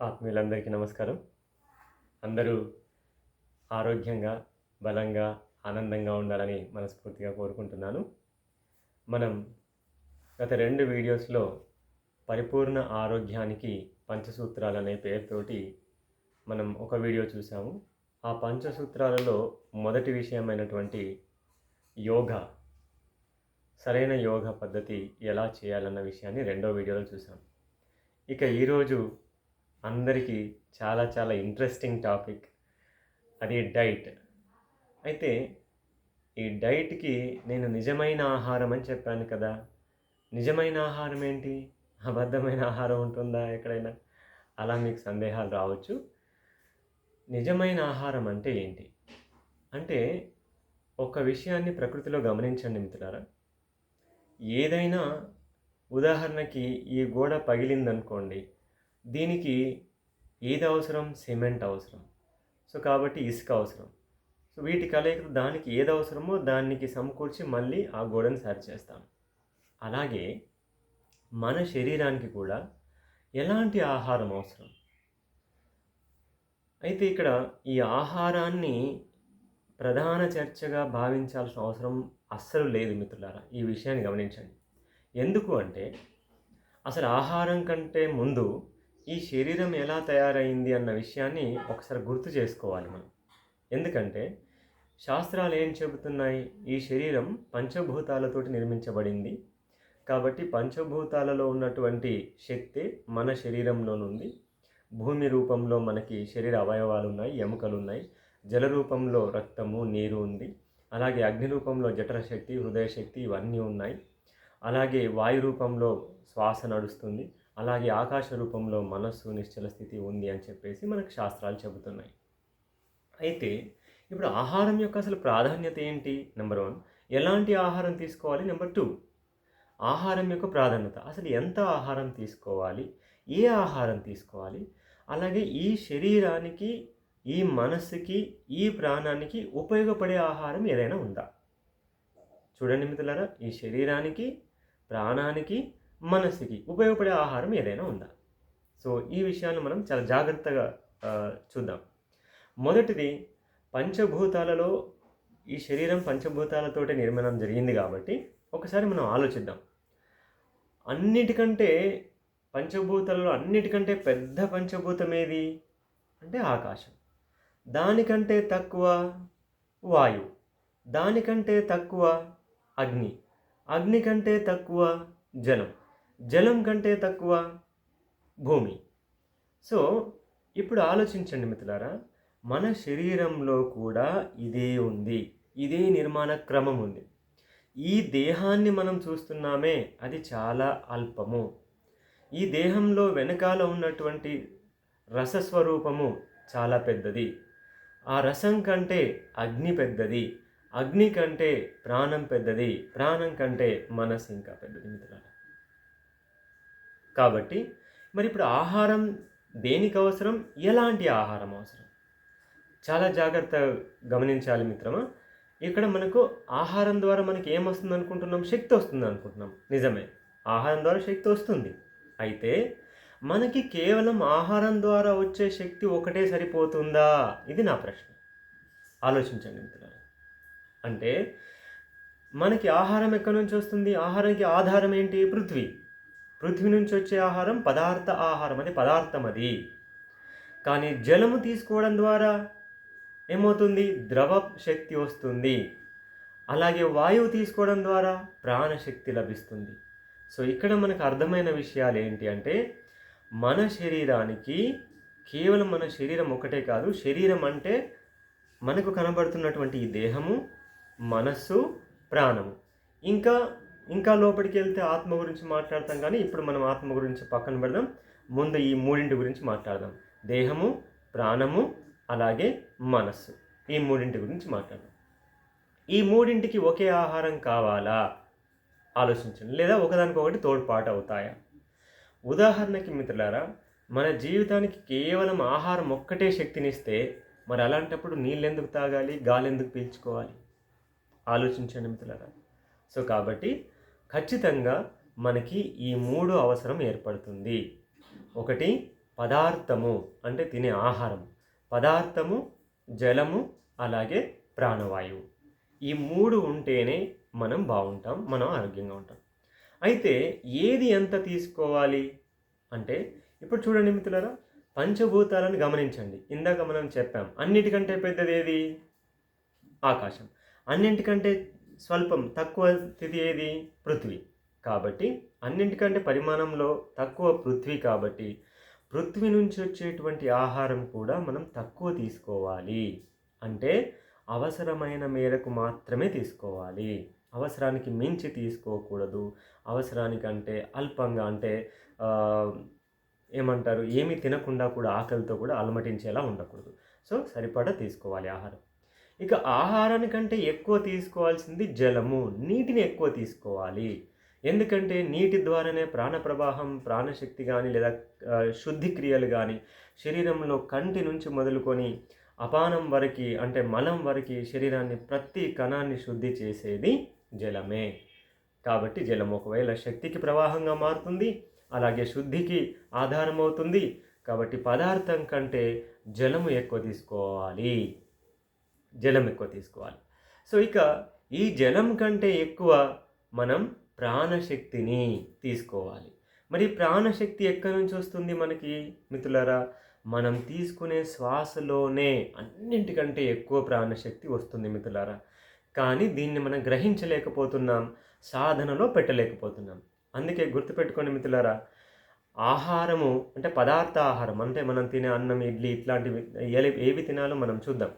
ఆత్మీయులందరికీ నమస్కారం. అందరూ ఆరోగ్యంగా బలంగా ఆనందంగా ఉండాలని మనస్ఫూర్తిగా కోరుకుంటున్నాను. మనం గత రెండు వీడియోస్లో పరిపూర్ణ ఆరోగ్యానికి పంచసూత్రాలు అనే పేరుతోటి మనం ఒక వీడియో చూసాము ఆ పంచసూత్రాలలో మొదటి విషయమైనటువంటి యోగా సరైన యోగా పద్ధతి ఎలా చేయాలన్న విషయాన్ని రెండో వీడియోలో చూసాం ఇక ఈరోజు అందరికీ చాలా చాలా ఇంట్రెస్టింగ్ టాపిక్ అది డైట్ అయితే ఈ డైట్కి నేను నిజమైన ఆహారం అని చెప్పాను కదా. నిజమైన ఆహారం ఏంటి? అబద్ధమైన ఆహారం ఉంటుందా ఎక్కడైనా? అలా మీకు సందేహాలు రావచ్చు. నిజమైన ఆహారం అంటే ఏంటి? అంటే ఒక విషయాన్ని ప్రకృతిలో గమనించండి మిత్రులారా. ఏదైనా ఉదాహరణకి ఈ గోడ పగిలిందనుకోండి దీనికి ఏది అవసరం? సిమెంట్ అవసరం. సో కాబట్టి ఇసుక అవసరం. సో వీటి కలయిక దానికి ఏది అవసరమో దానికి సమకూర్చి మళ్ళీ ఆ గోడను సరి చేస్తాం. అలాగే మన శరీరానికి కూడా ఎలాంటి ఆహారం అవసరం? అయితే ఇక్కడ ఈ ఆహారాన్ని ప్రధాన చర్చగా భావించాల్సిన అవసరం అస్సలు లేదు మిత్రులారా. ఈ విషయాన్ని గమనించండి. ఎందుకు అంటే అసలు ఆహారం కంటే ముందు ఈ శరీరం ఎలా తయారైంది అన్న విషయాన్ని ఒకసారి గుర్తు చేసుకోవాలి మనం. ఎందుకంటే శాస్త్రాలు ఏం చెబుతున్నాయి? ఈ శరీరం పంచభూతాలతోటి నిర్మించబడింది. కాబట్టి పంచభూతాలలో ఉన్నటువంటి శక్తి మన శరీరంలోనుంది భూమి రూపంలో మనకి శరీర అవయవాలు ఉన్నాయి ఎముకలు ఉన్నాయి జల రూపంలో రక్తము నీరు ఉంది. అలాగే అగ్ని రూపంలో జఠర శక్తి హృదయ శక్తి ఇవన్నీ ఉన్నాయి. అలాగే వాయు రూపంలో శ్వాస నడుస్తుంది. అలాగే ఆకాశ రూపంలో మనస్సు నిశ్చల స్థితి ఉంది అని చెప్పేసి మనకు శాస్త్రాలు చెబుతున్నాయి. అయితే ఇప్పుడు ఆహారం యొక్క అసలు ప్రాధాన్యత ఏంటి? నెంబర్ వన్ ఎలాంటి ఆహారం తీసుకోవాలి? నెంబర్ టూ ఆహారం యొక్క ప్రాధాన్యత. అసలు ఎంత ఆహారం తీసుకోవాలి? ఏ ఆహారం తీసుకోవాలి? అలాగే ఈ శరీరానికి ఈ మనస్సుకి ఈ ప్రాణానికి ఉపయోగపడే ఆహారం ఏదైనా ఉందా? చూడండి మిత్రులారా ఈ శరీరానికి ప్రాణానికి మనస్సుకి ఉపయోగపడే ఆహారం ఏదైనా ఉందా? సో ఈ విషయాన్ని మనం చాలా జాగ్రత్తగా చూద్దాం. మొదటిది పంచభూతాలలో ఈ శరీరం పంచభూతాలతోటే నిర్మాణం జరిగింది కాబట్టి ఒకసారి మనం ఆలోచిద్దాం. అన్నిటికంటే పంచభూతాలలో అన్నిటికంటే పెద్ద పంచభూతం ఏది? అంటే ఆకాశం. దానికంటే తక్కువ వాయువు. దానికంటే తక్కువ అగ్ని. అగ్ని కంటే తక్కువ జలం. జలం కంటే తక్కువ భూమి. సో ఇప్పుడు ఆలోచించండి మిత్రులారా మన శరీరంలో కూడా ఇదే ఉంది. ఇదే నిర్మాణ క్రమం ఉంది. ఈ దేహాన్ని మనం చూస్తున్నామే అది చాలా అల్పము. ఈ దేహంలో వెనకాల ఉన్నటువంటి రసస్వరూపము చాలా పెద్దది. ఆ రసం కంటే అగ్ని పెద్దది. అగ్ని కంటే ప్రాణం పెద్దది. ప్రాణం కంటే మనసు ఇంకా పెద్దది మిత్రులారా. కాబట్టి మరి ఇప్పుడు ఆహారం దేనికి అవసరం? ఎలాంటి ఆహారం అవసరం? చాలా జాగ్రత్త గమనించాలి మిత్రమా. ఇక్కడ మనకు ఆహారం ద్వారా మనకి ఏమొస్తుంది అనుకుంటున్నాం? శక్తి వస్తుంది అనుకుంటున్నాం. నిజమే. ఆహారం ద్వారా శక్తి వస్తుంది. అయితే మనకి కేవలం ఆహారం ద్వారా వచ్చే శక్తి ఒకటే సరిపోతుందా? ఇది నా ప్రశ్న. ఆలోచించండి మిత్రులారా. అంటే మనకి ఆహారం ఎక్కడి నుంచి వస్తుంది? ఆహారానికి ఆధారం ఏంటి? పృథ్వీ. పృథ్వీ నుంచి వచ్చే ఆహారం పదార్థ ఆహారం అది పదార్థం అది. కానీ జలము తీసుకోవడం ద్వారా ఏమవుతుంది? ద్రవ శక్తి వస్తుంది. అలాగే వాయువు తీసుకోవడం ద్వారా ప్రాణశక్తి లభిస్తుంది. సో ఇక్కడ మనకు అర్థమైన విషయాలు ఏంటి అంటే మన శరీరానికి కేవలం మన శరీరం ఒకటే కాదు శరీరం అంటే మనకు కనబడుతున్నటువంటి ఈ దేహము మనస్సు ప్రాణము. ఇంకా ఇంకా లోపలికి వెళ్తే ఆత్మ గురించి మాట్లాడతాం కానీ ఇప్పుడు మనం ఆత్మ గురించి పక్కన పెడదాం. ముందు ఈ మూడింటి గురించి మాట్లాడదాం. దేహము ప్రాణము అలాగే మనస్సు. ఈ మూడింటి గురించి మాట్లాడదాం. ఈ మూడింటికి ఒకే ఆహారం కావాలా? ఆలోచించండి. లేదా ఒకదానికొకటి తోడ్పాటు అవుతాయా? ఉదాహరణకి మిత్రులారా మన జీవితానికి కేవలం ఆహారం ఒక్కటే శక్తినిస్తే మరి అలాంటప్పుడు నీళ్ళు ఎందుకు తాగాలి? గాలి ఎందుకు పీల్చుకోవాలి? ఆలోచించండి మిత్రులారా. సో కాబట్టి ఖచ్చితంగా మనకి ఈ మూడు అవసరం ఏర్పడుతుంది. ఒకటి పదార్థము అంటే తినే ఆహారం. పదార్థము జలము అలాగే ప్రాణవాయువు. ఈ మూడు ఉంటేనే మనం బాగుంటాం మనం ఆరోగ్యంగా ఉంటాం. అయితే ఏది ఎంత తీసుకోవాలి? అంటే ఇప్పుడు చూడండి మిత్రులారా పంచభూతాలను గమనించండి. ఇందాక మనం చెప్పాం అన్నిటికంటే పెద్దది ఏది? ఆకాశం. అన్నింటికంటే స్వల్పం తక్కువ స్థితి ఏది? పృథ్వీ. కాబట్టి అన్నింటికంటే పరిమాణంలో తక్కువ పృథ్వీ కాబట్టి పృథ్వీ నుంచి వచ్చేటువంటి ఆహారం కూడా మనం తక్కువ తీసుకోవాలి. అంటే అవసరమైన మేరకు మాత్రమే తీసుకోవాలి. అవసరానికి మించి తీసుకోకూడదు. అవసరానికంటే అల్పంగా అంటే ఏమంటారు? ఏమీ తినకుండా కూడా ఆకలితో కూడా అలమటించేలా ఉండకూడదు. సో సరిపడా తీసుకోవాలి ఆహారం. ఇక ఆహారానికంటే ఎక్కువ తీసుకోవాల్సింది జలము నీటిని ఎక్కువ తీసుకోవాలి. ఎందుకంటే నీటి ద్వారానే ప్రాణ ప్రవాహం ప్రాణశక్తి కానీ లేదా శుద్ధి క్రియలు కానీ శరీరంలో కంటి నుంచి మొదలుకొని అపానం వరకు అంటే మలం వరకు శరీరాన్ని ప్రతి కణాన్ని శుద్ధి చేసేది జలమే. కాబట్టి జలం ఒకవేళ శక్తికి ప్రవాహంగా మారుతుంది అలాగే శుద్ధికి ఆధారం అవుతుంది కాబట్టి పదార్థం కంటే జలము ఎక్కువ తీసుకోవాలి. జలం ఎక్కువ తీసుకోవాలి. సో ఇక ఈ జలం కంటే ఎక్కువ మనం ప్రాణశక్తిని తీసుకోవాలి. మరి ప్రాణశక్తి ఎక్కడి నుంచి వస్తుంది మనకి మిత్రులారా? మనం తీసుకునే శ్వాసలోనే అన్నింటికంటే ఎక్కువ ప్రాణశక్తి వస్తుంది మిత్రులారా. కానీ దీన్ని మనం గ్రహించలేకపోతున్నాం సాధనలో పెట్టలేకపోతున్నాం. అందుకే గుర్తుపెట్టుకోండి మిత్రులారా ఆహారము అంటే పదార్థ ఆహారం అంటే మనం తినే అన్నం ఇడ్లీ ఇట్లాంటివి ఏవి తినాలో మనం చూద్దాం.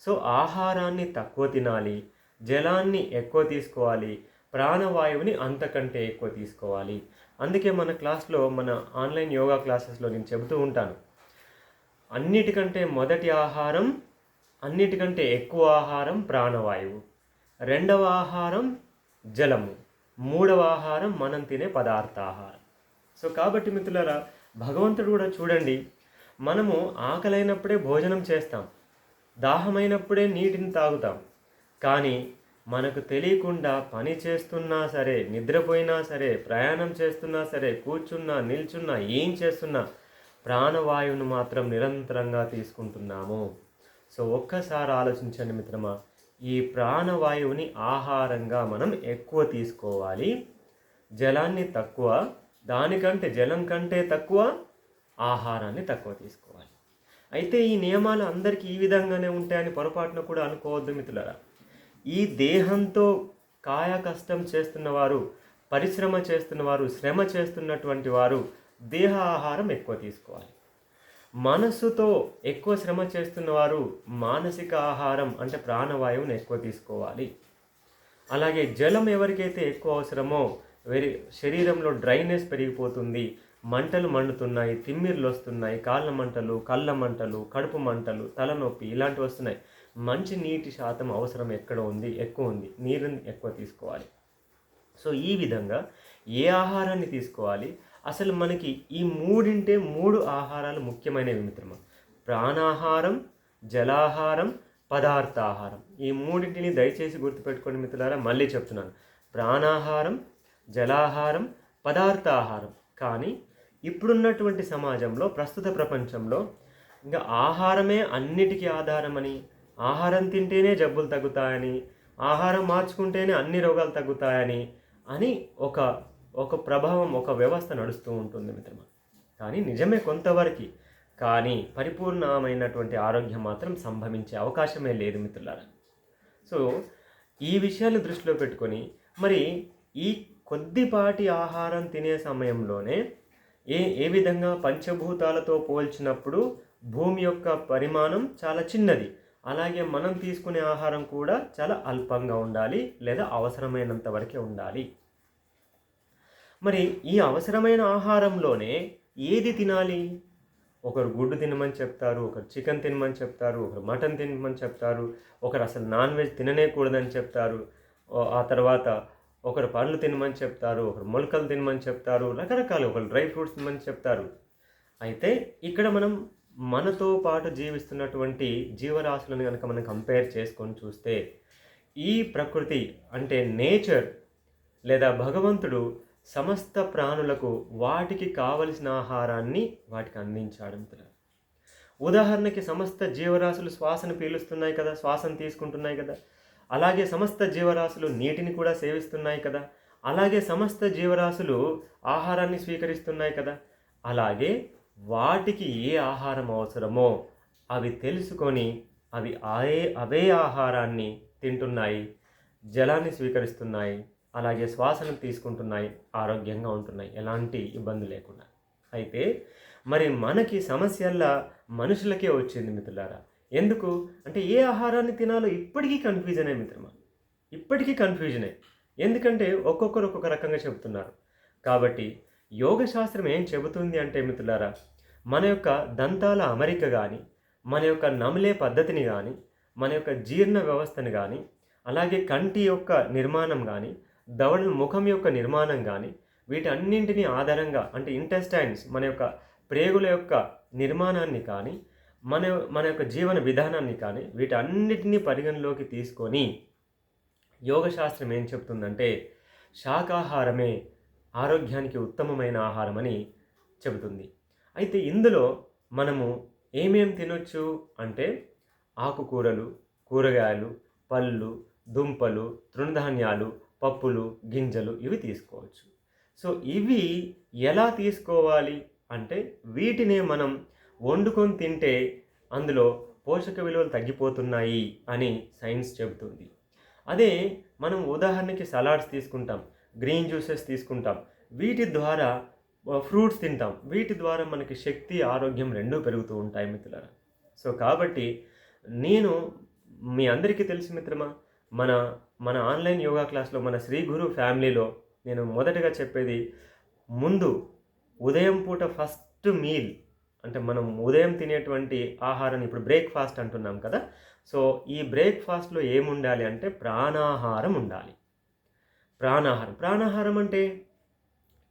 సో ఆహారాన్ని తక్కువ తినాలి జలాన్ని ఎక్కువ తీసుకోవాలి ప్రాణవాయువుని అంతకంటే ఎక్కువ తీసుకోవాలి. అందుకే మన క్లాస్లో మన ఆన్లైన్ యోగా క్లాసెస్లో నేను చెబుతూ ఉంటాను. అన్నిటికంటే మొదటి ఆహారం అన్నిటికంటే ఎక్కువ ఆహారం ప్రాణవాయువు. రెండవ ఆహారం జలము. మూడవ ఆహారం మనం తినే పదార్థ ఆహారం సో కాబట్టి మిత్రులారా భగవంతుడు కూడా చూడండి మనము ఆకలైనప్పుడే భోజనం చేస్తాం. దాహమైనప్పుడే నీటిని తాగుతాం. కానీ మనకు తెలియకుండా పని చేస్తున్నా సరే నిద్రపోయినా సరే ప్రయాణం చేస్తున్నా సరే కూర్చున్నా నిల్చున్నా ఏం చేస్తున్నా ప్రాణవాయువును మాత్రం నిరంతరంగా తీసుకుంటున్నాము. సో ఒక్కసారి ఆలోచించండి మిత్రమా ఈ ప్రాణవాయువుని ఆహారంగా మనం ఎక్కువ తీసుకోవాలి. జలాన్ని తక్కువ దానికంటే జలం కంటే తక్కువ ఆహారాన్ని తక్కువ తీసుకోవాలి. అయితే ఈ నియమాలు అందరికీ ఈ విధంగానే ఉంటాయని పొరపాటున కూడా అనుకోవద్దు మిత్రులారా. ఈ దేహంతో కాయ కష్టం చేస్తున్నవారు పరిశ్రమ చేస్తున్నవారు శ్రమ చేస్తున్నటువంటి వారు దేహ ఆహారం ఎక్కువ తీసుకోవాలి. మనస్సుతో ఎక్కువ శ్రమ చేస్తున్నవారు మానసిక ఆహారం అంటే ప్రాణవాయువుని ఎక్కువ తీసుకోవాలి. అలాగే జలం ఎవరికైతే ఎక్కువ అవసరమో వెరి శరీరంలో డ్రైనెస్ పెరిగిపోతుంది మంటలు మండుతున్నాయి తిమ్మిర్లు వస్తున్నాయి కాళ్ళ మంటలు కళ్ళ మంటలు కడుపు మంటలు తలనొప్పి ఇలాంటివి వస్తున్నాయి. మంచి నీటి శాతం అవసరం ఎక్కడ ఉంది? ఎక్కువ ఉంది. నీరుని ఎక్కువ తీసుకోవాలి. సో ఈ విధంగా ఏ ఆహారాన్ని తీసుకోవాలి? అసలు మనకి ఈ మూడింటే మూడు ఆహారాలు ముఖ్యమైనవి మిత్రమా? ప్రాణాహారం జలాహారం పదార్థాహారం. ఈ మూడింటిని దయచేసి గుర్తుపెట్టుకోండి మిత్రులారా మళ్ళీ చెప్తున్నాను. ప్రాణాహారం జలాహారం పదార్థాహారం. కానీ ఇప్పుడున్నటువంటి సమాజంలో ప్రస్తుత ప్రపంచంలో ఇంకా ఆహారమే అన్నిటికీ ఆధారమని ఆహారం తింటేనే జబ్బులు తగ్గుతాయని ఆహారం మార్చుకుంటేనే అన్ని రోగాలు తగ్గుతాయని అని ఒక ఒక ప్రభావం ఒక వ్యవస్థ నడుస్తూ ఉంటుంది మిత్రమా. కానీ నిజమే కొంతవరకు కానీ పరిపూర్ణమైనటువంటి ఆరోగ్యం మాత్రం సంభవించే అవకాశమే లేదు మిత్రులారా. సో ఈ విషయాలు దృష్టిలో పెట్టుకొని మరి ఈ కొద్దిపాటి ఆహారం తినే సమయంలోనే ఏ ఏ విధంగా పంచభూతాలతో పోల్చినప్పుడు భూమి యొక్క పరిమాణం చాలా చిన్నది. అలాగే మనం తీసుకునే ఆహారం కూడా చాలా అల్పంగా ఉండాలి లేదా అవసరమైనంత వరకే ఉండాలి. మరి ఈ అవసరమైన ఆహారంలోనే ఏది తినాలి? ఒకరు గుడ్డు తినమని చెప్తారు ఒకరు చికెన్ తినమని చెప్తారు ఒకరు మటన్ తినమని చెప్తారు ఒకరు అసలు నాన్ వెజ్ తిననేకూడదని చెప్తారు. ఆ తర్వాత ఒకరు పండ్లు తినమని చెప్తారు ఒకరు మొలకలు తినమని చెప్తారు రకరకాలు ఒకరు డ్రై ఫ్రూట్స్ తినమని చెప్తారు. అయితే ఇక్కడ మనం మనతో పాటు జీవిస్తున్నటువంటి జీవరాశులను కనుక మనం కంపేర్ చేసుకొని చూస్తే ఈ ప్రకృతి అంటే నేచర్ లేదా భగవంతుడు సమస్త ప్రాణులకు వాటికి కావలసిన ఆహారాన్ని వాటికి అందించాడు ఉదాహరణకి సమస్త జీవరాశులు శ్వాసను పీలుస్తున్నాయి కదా శ్వాసను తీసుకుంటున్నాయి కదా అలాగే సమస్త జీవరాశులు నీటిని కూడా సేవిస్తున్నాయి కదా. అలాగే సమస్త జీవరాశులు ఆహారాన్ని స్వీకరిస్తున్నాయి కదా. అలాగే వాటికి ఏ ఆహారం అవసరమో అవి తెలుసుకొని అవి అవే అవే ఆహారాన్ని తింటున్నాయి జలాన్ని స్వీకరిస్తున్నాయి అలాగే శ్వాసను తీసుకుంటున్నాయి ఆరోగ్యంగా ఉంటున్నాయి. ఎలాంటి ఇబ్బంది లేకుండా. అయితే మరి మనకి సమస్యల్లా మనుషులకే వచ్చింది మిత్రులారా. ఎందుకు? అంటే ఏ ఆహారాన్ని తినాలో ఇప్పటికీ కన్ఫ్యూజనే మిత్రమా? ఇప్పటికీ కన్ఫ్యూజనే ఎందుకంటే ఒక్కొక్కరు ఒక్కొక్క రకంగా చెబుతున్నారు. కాబట్టి యోగ శాస్త్రం ఏం చెబుతుంది అంటే మిత్రులారా మన యొక్క దంతాల అమరిక కానీ మన యొక్క నమిలే పద్ధతిని కానీ మన యొక్క జీర్ణ వ్యవస్థని కానీ అలాగే కంటి యొక్క నిర్మాణం కానీ దవడ ముఖం యొక్క నిర్మాణం కానీ వీటన్నింటినీ ఆధారంగా అంటే ఇంటెస్టైన్స్ మన యొక్క ప్రేగుల యొక్క నిర్మాణాన్ని కానీ మన మన యొక్క జీవన విధానాన్ని కానీ వీటన్నిటినీ పరిగణలోకి తీసుకొని యోగశాస్త్రం ఏం చెబుతుందంటే శాకాహారమే ఆరోగ్యానికి ఉత్తమమైన ఆహారం అని చెబుతుంది. అయితే ఇందులో మనము ఏమేం తినొచ్చు అంటే ఆకుకూరలు కూరగాయలు పళ్ళు దుంపలు తృణధాన్యాలు పప్పులు గింజలు ఇవి తీసుకోవచ్చు. సో ఇవి ఎలా తీసుకోవాలి అంటే వీటినే మనం వండుకొని తింటే అందులో పోషక విలువలు తగ్గిపోతున్నాయి అని సైన్స్ చెబుతుంది. అదే మనం ఉదాహరణకి సలాడ్స్ తీసుకుంటాం గ్రీన్ జ్యూసెస్ తీసుకుంటాం వీటి ద్వారా ఫ్రూట్స్ తింటాం. వీటి ద్వారా మనకి శక్తి ఆరోగ్యం రెండూ పెరుగుతూ ఉంటాయి మిత్రులారా. సో కాబట్టి నేను మీ అందరికీ తెలుసు మిత్రమా మన మన ఆన్లైన్ యోగా క్లాస్లో మన శ్రీ గురు ఫ్యామిలీలో నేను మొదటగా చెప్పేది ముందు ఉదయం పూట ఫస్ట్ మీల్ అంటే మనం ఉదయం తినేటువంటి ఆహారాన్ని ఇప్పుడు బ్రేక్ఫాస్ట్ అంటున్నాం కదా. సో ఈ బ్రేక్ఫాస్ట్లో ఏముండాలి అంటే ప్రాణాహారం ఉండాలి. ప్రాణాహారం. ప్రాణాహారం అంటే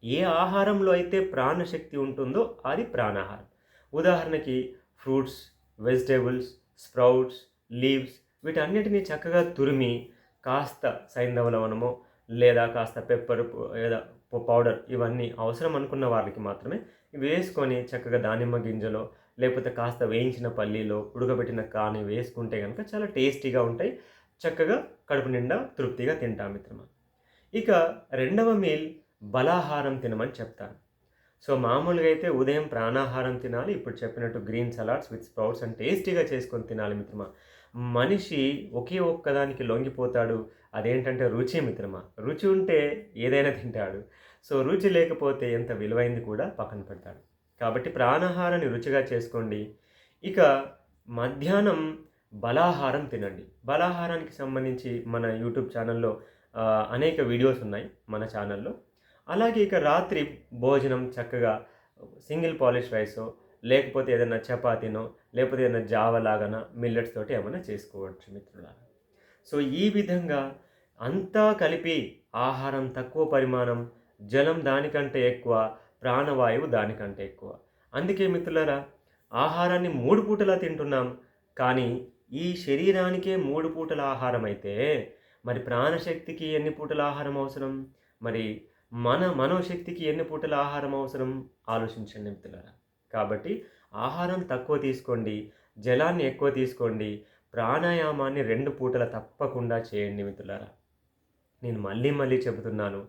ఏ ఆహారంలో అయితే ప్రాణశక్తి ఉంటుందో అది ప్రాణాహారం. ఉదాహరణకి ఫ్రూట్స్ వెజిటేబుల్స్ స్ప్రౌట్స్ లీవ్స్ వీటన్నిటిని చక్కగా తురిమి కాస్త సైంధవ లవణమో లేదా కాస్త పెప్పర్ లేదా పౌడర్ ఇవన్నీ అవసరం అనుకున్న వాళ్ళకి మాత్రమే వేసుకొని చక్కగా దానిమ్మ గింజలో లేకపోతే కాస్త వేయించిన పల్లీలో ఉడకబెట్టిన కాని వేసుకుంటే కనుక చాలా టేస్టీగా ఉంటాయి. చక్కగా కడుపు నిండా తృప్తిగా తింటాం మిత్రమా. ఇక రెండవ మీల్ బలాహారం తినమని చెప్తాను. సో మామూలుగా అయితే ఉదయం ప్రాణాహారం తినాలి ఇప్పుడు చెప్పినట్టు green salads with sprouts and టేస్టీగా చేసుకొని తినాలి మిత్రమా. మనిషి ఒకే ఒక్కదానికి లొంగిపోతాడు అదేంటంటే రుచి మిత్రమా. రుచి ఉంటే ఏదైనా తింటాడు. సో రుచి లేకపోతే ఎంత విలువైంది కూడా పక్కన పెడతాడు. కాబట్టి ప్రాణాహారాన్ని రుచిగా చేసుకోండి. ఇక మధ్యాహ్నం బలాహారం తినండి. బలాహారానికి సంబంధించి మన యూట్యూబ్ ఛానల్లో అనేక వీడియోస్ ఉన్నాయి మన ఛానల్లో. అలాగే ఇక రాత్రి భోజనం చక్కగా సింగిల్ పాలిష్ రైసో లేకపోతే ఏదైనా చపాతీనో లేకపోతే ఏదైనా జావ లాగాన మిల్లెట్స్ తోటి ఏమైనా చేసుకోవచ్చు మిత్రులారా. సో ఈ విధంగా అంతా కలిపి ఆహారం తక్కువ పరిమాణం జలం దానికంటే ఎక్కువ ప్రాణవాయువు దానికంటే ఎక్కువ. అందుకే మిత్రులరా ఆహారాన్ని మూడు పూటలా తింటున్నాం. కానీ ఈ శరీరానికే మూడు పూటల ఆహారం అయితే మరి ప్రాణశక్తికి ఎన్ని పూటల ఆహారం అవసరం? మరి మన మనోశక్తికి ఎన్ని పూటల ఆహారం అవసరం? ఆలోచించండి మిత్రులారా. కాబట్టి ఆహారం తక్కువ తీసుకోండి జలాన్ని ఎక్కువ తీసుకోండి ప్రాణాయామాన్ని రెండు పూటల తప్పకుండా చేయండి మిత్రులారా. నేను మళ్ళీ మళ్ళీ చెబుతున్నాను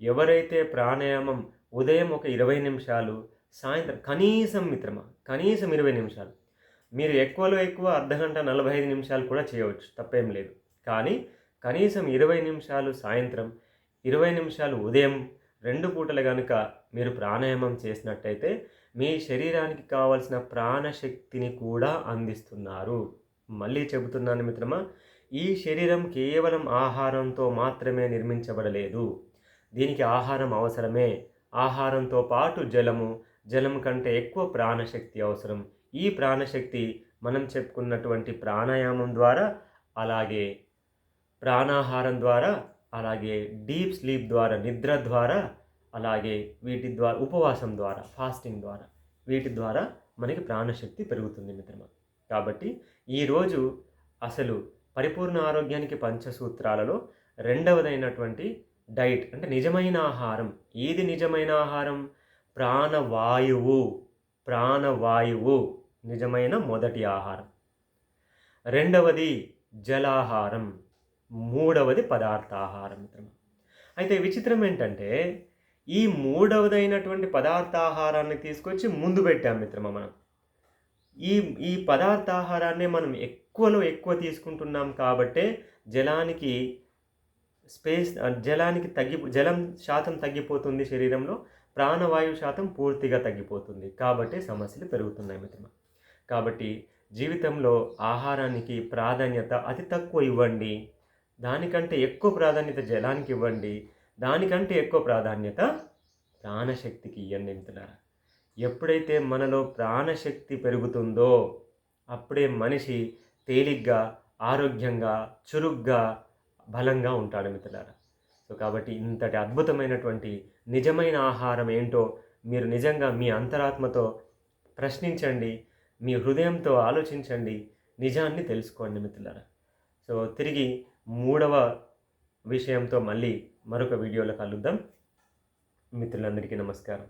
ఎవరైతే ప్రాణాయామం ఉదయం ఒక ఇరవై నిమిషాలు సాయంత్రం కనీసం మిత్రమా కనీసం ఇరవై నిమిషాలు మీరు ఎక్కువలో ఎక్కువ అర్ధగంట నలభై ఐదు నిమిషాలు కూడా చేయవచ్చు తప్పేం లేదు. కానీ కనీసం ఇరవై నిమిషాలు సాయంత్రం ఇరవై నిమిషాలు ఉదయం రెండు పూటలు కనుక మీరు ప్రాణాయామం చేసినట్టయితే మీ శరీరానికి కావలసిన ప్రాణశక్తిని కూడా అందిస్తున్నారు. మళ్ళీ చెబుతున్నాను మిత్రమా ఈ శరీరం కేవలం ఆహారంతో మాత్రమే నిర్మించబడలేదు. దీనికి ఆహారం అవసరమే. ఆహారంతో పాటు జలము జలం కంటే ఎక్కువ ప్రాణశక్తి అవసరం. ఈ ప్రాణశక్తి మనం చెప్పుకున్నటువంటి ప్రాణాయామం ద్వారా అలాగే ప్రాణాహారం ద్వారా అలాగే డీప్ స్లీప్ ద్వారా నిద్ర ద్వారా అలాగే వీటి ద్వారా ఉపవాసం ద్వారా ఫాస్టింగ్ ద్వారా వీటి ద్వారా మనకి ప్రాణశక్తి పెరుగుతుంది మిత్రమా. కాబట్టి ఈరోజు అసలు పరిపూర్ణ ఆరోగ్యానికి పంచసూత్రాలలో రెండవదైనటువంటి డైట్ అంటే నిజమైన ఆహారం. ఏది నిజమైన ఆహారం? ప్రాణవాయువు. ప్రాణవాయువు నిజమైన మొదటి ఆహారం. రెండవది జలాహారం. మూడవది పదార్థాహారం మిత్రమా. అయితే విచిత్రం ఏంటంటే ఈ మూడవదైనటువంటి పదార్థాహారాన్ని తీసుకొచ్చి ముందు పెట్టాం మిత్రమా మనం. ఈ ఈ పదార్థాహారాన్ని మనం ఎక్కువలో ఎక్కువ తీసుకుంటున్నాం కాబట్టే జలానికి స్పేస్ జలానికి తగ్గి జలం శాతం తగ్గిపోతుంది శరీరంలో ప్రాణవాయు శాతం పూర్తిగా తగ్గిపోతుంది. కాబట్టి సమస్యలు పెరుగుతున్నాయి మిత్రమా. కాబట్టి జీవితంలో ఆహారానికి ప్రాధాన్యత అతి తక్కువ ఇవ్వండి. దానికంటే ఎక్కువ ప్రాధాన్యత జలానికి ఇవ్వండి. దానికంటే ఎక్కువ ప్రాధాన్యత ప్రాణశక్తికి ఇవ్వండి మిత్రులారా. ఎప్పుడైతే మనలో ప్రాణశక్తి పెరుగుతుందో అప్పుడే మనిషి తేలిగ్గా ఆరోగ్యంగా చురుగ్గా బలంగా ఉంటాడు మిత్రులారా. సో కాబట్టి ఇంతటి అద్భుతమైనటువంటి నిజమైన ఆహారం ఏంటో మీరు నిజంగా మీ అంతరాత్మతో ప్రశ్నించండి మీ హృదయంతో ఆలోచించండి నిజాన్ని తెలుసుకోండి మిత్రులారా. సో తిరిగి మూడవ విషయంతో మళ్ళీ మరొక వీడియోలో కలుద్దాం. మిత్రులందరికీ నమస్కారం.